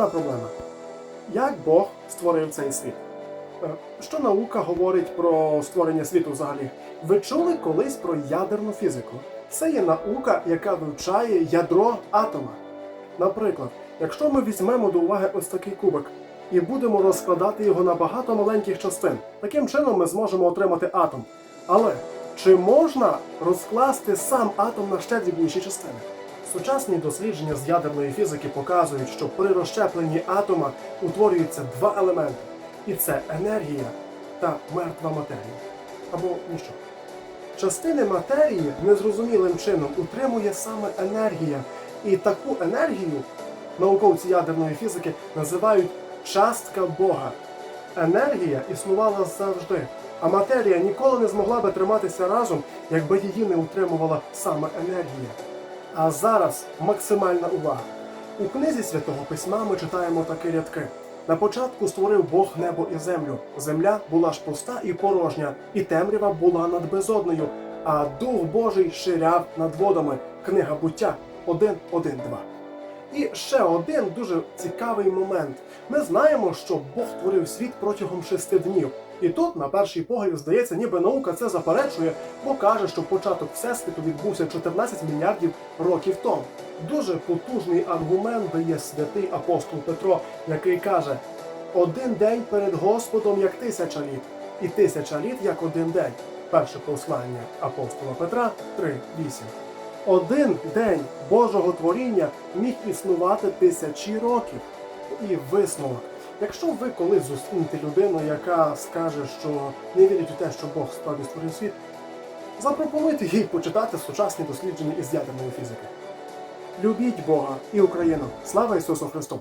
одна проблема. Як Бог створив цей світ? Е, Що наука говорить про створення світу взагалі? Ви чули колись про ядерну фізику? Це є наука, яка вивчає ядро атома. Наприклад, якщо ми візьмемо до уваги ось такий кубик і будемо розкладати його на багато маленьких частин, таким чином ми зможемо отримати атом. Але чи можна розкласти сам атом на ще дрібніші частини? Сучасні дослідження з ядерної фізики показують, що при розщепленні атома утворюються два елементи, і це енергія та мертва матерія. Або ніщо. Частини матерії незрозумілим чином утримує саме енергія, і таку енергію науковці ядерної фізики називають частка Бога. Енергія існувала завжди, а матерія ніколи не змогла би триматися разом, якби її не утримувала саме енергія. А зараз максимальна увага. У книзі святого письма ми читаємо такі рядки. На початку створив Бог небо і землю. Земля була ж пуста і порожня, і темрява була над безодною, а Дух Божий ширяв над водами. Книга буття 1.1.2. І ще один дуже цікавий момент. Ми знаємо, що Бог творив світ протягом шести днів. І тут, на перший погляд, здається, ніби наука це заперечує, бо каже, що початок всесвіту відбувся 14 мільярдів років тому. Дуже потужний аргумент дає святий апостол Петро, який каже: один день перед Господом як тисяча літ, і тисяча літ як один день. Перше послання апостола Петра 3.8. Один день Божого творіння міг існувати тисячі років. І висновок. Якщо ви колись зустрінете людину, яка скаже, що не вірить у те, що Бог справді створив світ, запропонуйте їй почитати сучасні дослідження із ядерної фізики. Любіть Бога і Україну. Слава Ісусу Христу!